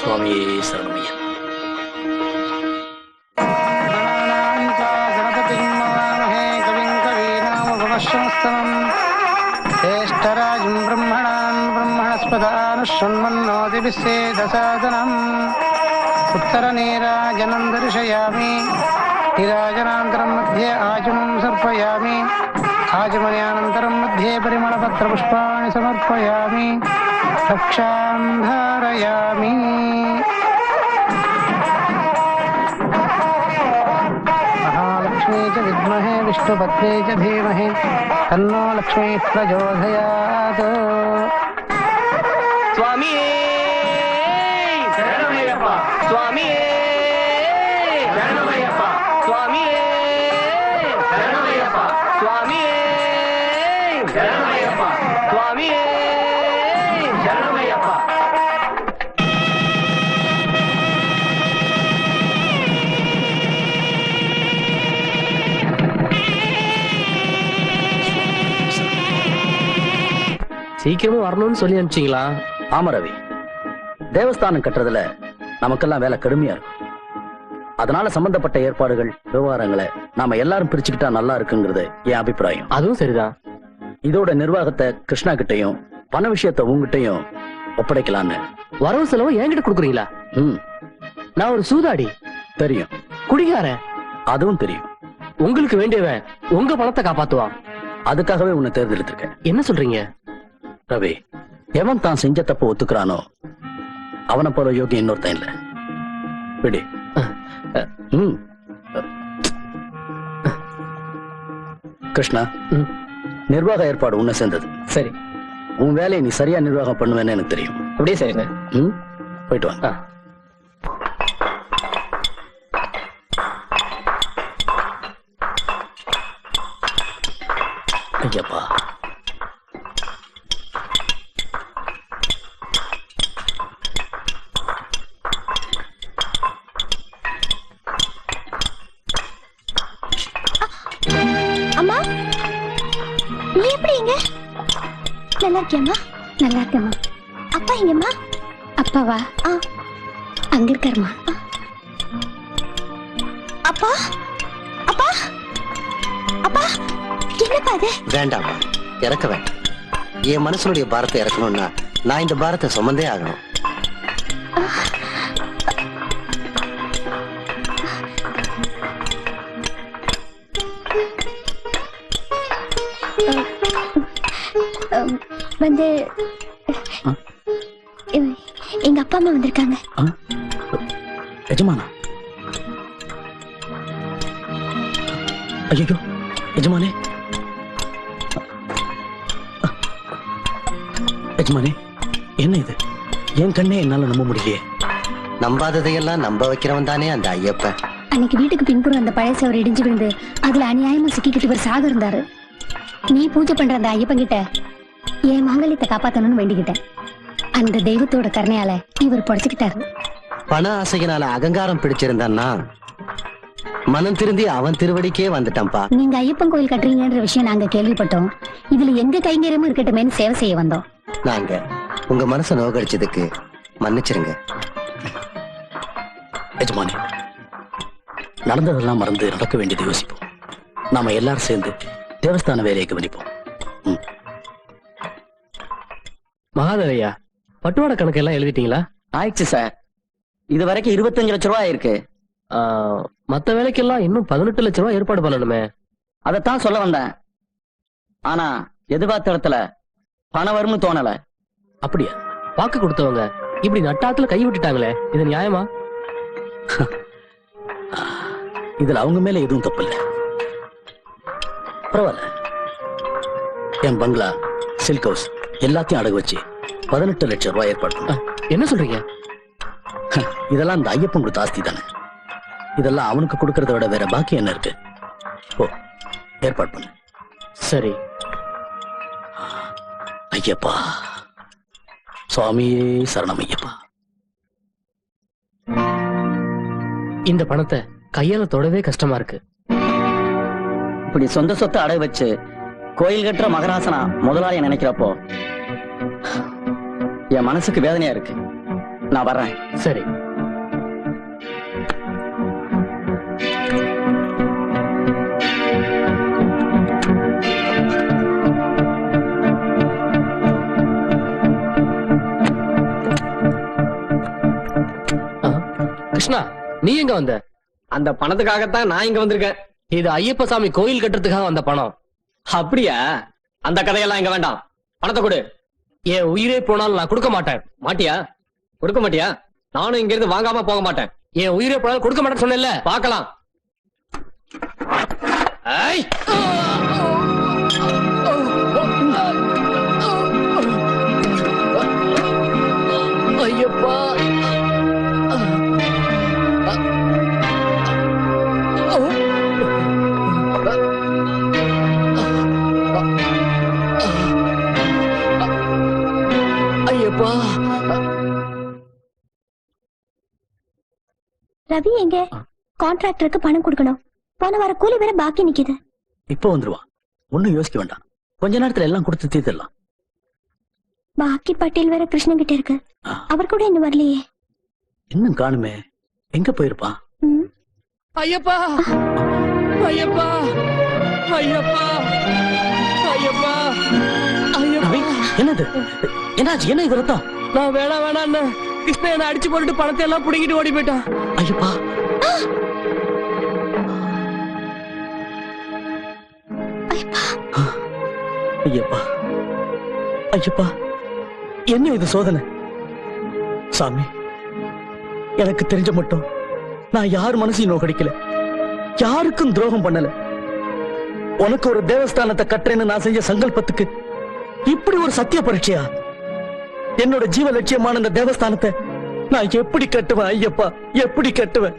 స్వామియే శరణమయ్య ജ്യേഷ്ഠരാജം ബ്രഹ്മണാൻ ബ്രഹ്മണസ്പദാനുഷൃണ്മന്നോതിവിശ്ചേദസാദനം ഉത്തരനീരാജനം ദർശയാമി നീരാജനാന്തരം മധ്യേ ആചുമം സർപ്പയാമി ആചുമനാനന്തരം മധ്യേ പരിമളപത്രപുഷ്പാണി സമർപ്പയാമി कक्षां धारयामि। महालक्ष्मी च विद्महे विष्णुपत्नी च धीमहि तन्नो लक्ष्मी प्रचोदयात् स्वामी! स्वामी स्वामी! स्वामी சீக்கிரமா வரணும்னு சொல்லி அனுப்பிச்சிங்களா? ஆமா ரவி. தேவஸ்தானம் கட்டுறதுல நமக்கெல்லாம் வேலை கடுமையா இருக்கும். அதனால சம்பந்தப்பட்ட ஏற்பாடுகள் விவகாரங்களை நாம எல்லாரும் பிரிச்சுக்கிட்டா நல்லா இருக்குங்கிறது என் அபிப்பிராயம். அதுவும் சரிதான். இதோட நிர்வாகத்தை கிருஷ்ணா கிட்டையும் பண விஷயத்தை உங்ககிட்டயும் ஒப்படைக்கலான்னு. வரவு செலவு என்கிட்ட கொடுக்குறீங்களா? ம். நான் ஒரு சூதாடி. தெரியும். குடிகாரன். அதுவும் தெரியும். உங்களுக்கு வேண்டியவன் உங்க பணத்தை காப்பாத்துவான். அதுக்காகவே உன்னை தேர்ந்தெடுத்திருக்கேன். என்ன சொல்றீங்க? ரவி எவன் தான் செஞ்ச தப்பு ஒத்துக்கிறானோ அவனை போல யோகி இன்னொருத்தன் இல்ல. விடு. கிருஷ்ணா. நிர்வாக ஏற்பாடு உன்னை சேர்ந்தது. சரி. உன் வேலையை நீ சரியா நிர்வாகம் பண்ணுவேன்னு எனக்கு தெரியும். அப்படியே சரிங்க. ம்? போயிட்டு வாங்க. ஐயப்பா. நீ எப்படி இங்க? நல்லா இருக்கியம்மா நல்லா இருக்கேம்மா அப்பா எங்கம்மா? அப்பாவா? ஆ. அங்க இருக்காருமா அப்பா? அப்பா? அப்பா? என்னப்பா அது வேண்டாமா இறக்க வேண்டாம். என் மனசனுடைய பாரத்தை இறக்கணும்னா நான் இந்த பாரத்தை சுமந்தே ஆகணும். வந்து எங்க அப்பா அம்மா வந்திருக்காங்க? எஜமானா? ஐயோ எஜமானே. எஜமானே என்ன இது? என் கண்ணே என்னால நம்ப முடியலையே. நம்பாததையெல்லாம் நம்ப வைக்கிறவன் தானே அந்த ஐயப்பன் அன்னைக்கு வீட்டுக்கு பின்புறம் அந்த பழைய சவர் இடிஞ்சு விழுந்து அதுல அநியாயமா சிக்கிக்கிட்டு ஒரு சாக இருந்தாரு. நீ பூஜை பண்ற அந்த ஐயப்பன் கிட்ட என் மாங்கல்யத்தை காப்பாத்தணும்னு வேண்டிக்கிட்டேன். அந்த தெய்வத்தோட கருணையால இவர் பொழைச்சுக்கிட்டாரு பண ஆசையினால அகங்காரம் பிடிச்சிருந்தான்னா மனம் திருந்தி அவன் திருவடிக்கே வந்துட்டான்ப்பா. நீங்க ஐயப்பன் கோயில் கட்டுறீங்கன்ற விஷயம் நாங்க கேள்விப்பட்டோம். இதுல எங்க கைங்கரியமும் இருக்கட்டுமேனு சேவை செய்ய வந்தோம். நாங்க உங்க மனசை நோகடிச்சதுக்கு மன்னிச்சிருங்க. எஜமானே நடந்ததெல்லாம் மறந்து நடக்க வேண்டியதை யோசிப்போம். நாம எல்லாரும் சேர்ந்து தேவஸ்தான வேலையை கவனிப்போம். மகாதேவையா பட்டுவாடை கணக்கு எல்லாம் எழுதிட்டீங்களா? ஆயிடுச்சு சார். இது வரைக்கும் இருபத்தஞ்சு லட்ச ரூபாய் இருக்கு. ஆ, மத்த வேலைக்கெல்லாம் இன்னும் பதினெட்டு லட்ச ரூபாய் ஏற்பாடு பண்ணணுமே? அதைத்தான் சொல்ல வந்தேன். ஆனா எதிர்பார்த்த இடத்துல பணம் வரும்னு தோணல. அப்படியா? வாக்கு கொடுத்தவங்க இப்படி நட்டாத்துல கை விட்டுட்டாங்களே இது நியாயமா? இதுல அவங்க மேல எதுவும் தப்பு இல்ல பரவாயில்ல. என் பங்களா சில்க் ஹவுஸ். எல்லாத்தையும் அடகு வச்சு பதினெட்டு லட்சம் ரூபாய் ஏற்பாடு பண்ண என்ன சொல்றீங்க? இதெல்லாம் இந்த ஐயப்பன் கொடுத்த ஆஸ்தி தானே. இதெல்லாம் அவனுக்கு கொடுக்கறத விட வேற பாக்கி என்ன இருக்கு? ஓ ஏற்பாடு பண்ணு. சரி. ஐயப்பா சுவாமியே சரணம் ஐயப்பா. இந்த பணத்தை கையால தொடவே கஷ்டமா இருக்கு. இப்படி சொந்த சொத்தை அடகு வச்சு கோயில் கட்டுற மகராசனா முதலாளிய நினைக்கிறப்போ என் மனசுக்கு வேதனையா இருக்கு. நான் வர்றேன். சரி. கிருஷ்ணா நீ எங்க வந்த? அந்த பணத்துக்காகத்தான் நான் இங்க வந்திருக்கேன். இது ஐயப்ப சாமி கோயில் கட்டுறதுக்காக வந்த பணம். அப்படியா? அந்த கதையெல்லாம் இங்க வேண்டாம். பணத்தை கொடு. என் உயிரே போனாலும் நான் கொடுக்க மாட்டேன். மாட்டியா? கொடுக்க மாட்டியா? நானும் இங்க இருந்து வாங்காம போக மாட்டேன். என் உயிரே போனாலும் கொடுக்க மாட்டேன்னு சொன்னேன்ல. பாக்கலாம் ஐ ஐயப்பா ரவி எங்க? கான்ட்ராக்டருக்கு பணம் கொடுக்கணும். போன வார கூலி வேற பாக்கி நிக்குது. இப்போ வந்துருவான் ஒண்ணும் யோசிக்க வேண்டாம். கொஞ்ச நேரத்துல எல்லாம் கொடுத்து தீர்த்திடலாம். பாக்கி பட்டியல் வேற கிருஷ்ணன் கிட்ட இருக்கு. அவர் கூட இன்னும் வரலையே. இன்னும் காணுமே. எங்க போயிருப்பான்? ம். ஐயப்பா! ஐயப்பா! ஐயப்பா ஐயப்பா. ஐயப்பா. என்னது? என்னாச்சு? என்ன இது ரத்தம்? நான் வேணாம் வேணான்னு கிருஷ்ணன் என்ன அடிச்சு போட்டுட்டு பணத்தை எல்லாம் புடுங்கிட்டு ஓடி போயிட்டான். ஐயப்பா. ஐயப்பா. ஐயப்பா. என்ன இது சோதனை? சாமி எனக்கு தெரிஞ்ச மட்டும் நான் யார் மனசையும் நோக்கடிக்கல. யாருக்கும் துரோகம் பண்ணல. உனக்கு ஒரு தேவஸ்தானத்தை கட்டுறேன்னு நான் செஞ்ச சங்கல்பத்துக்கு இப்படி ஒரு சத்திய பரீட்சையா? என்னோட ஜீவ லட்சியமான இந்த தேவஸ்தானத்தை நான் எப்படி கட்டுவேன் ஐயப்பா? எப்படி கட்டுவேன்?